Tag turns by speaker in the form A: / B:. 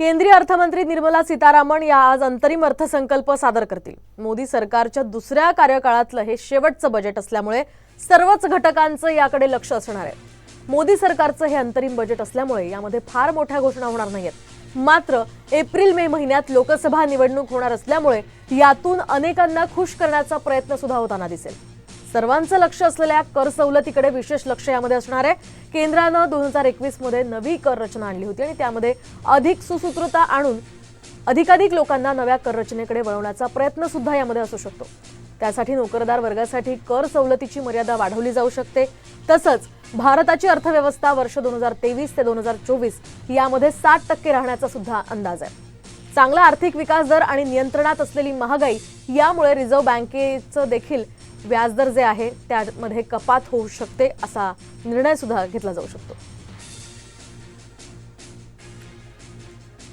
A: केंद्रीय अर्थमंत्री निर्मला सीतारामन या आज अंतरिम अर्थसंकल्प सादर करतील. मोदी सरकारच्या दुसऱ्या कार्यकाळातलं हे शेवटचं बजेट असल्यामुळे सर्वच घटकांचं याकडे लक्ष असणार आहे. मोदी सरकारचं हे अंतरिम बजेट असल्यामुळे यामध्ये फार मोठ्या घोषणा होणार नाहीत मात्र एप्रिल मे महिन्यात लोकसभा निवडणूक होणार असल्यामुळे यातून अनेकांना खुश करण्याचा प्रयत्न सुद्धा होताना दिसेल. सर्वांचं लक्ष असलेल्या कर सवलतीकडे विशेष लक्ष यामध्ये असणार आहे. केंद्रानं दोन हजार एकवीसमध्ये नवी कर रचना आणली होती आणि त्यामध्ये अधिक सुसूत्रता आणून अधिकाधिक लोकांना नव्या कर रचनेकडे वळवण्याचा प्रयत्न सुद्धा यामध्ये असू शकतो. त्यासाठी नोकरदार वर्गासाठी कर सवलतीची मर्यादा वाढवली जाऊ शकते. तसंच भारताची अर्थव्यवस्था वर्ष दोन हजार तेवीस ते दोन हजार चोवीस यामध्ये साठ टक्के राहण्याचा सुद्धा अंदाज आहे. चांगला आर्थिक विकास दर आणि नियंत्रणात असलेली महागाई यामुळे रिझर्व्ह बँकेचं देखील व्याजदर जे आहे त्यामध्ये कपात होऊ शकते असा निर्णय सुद्धा घेतला जाऊ शकतो.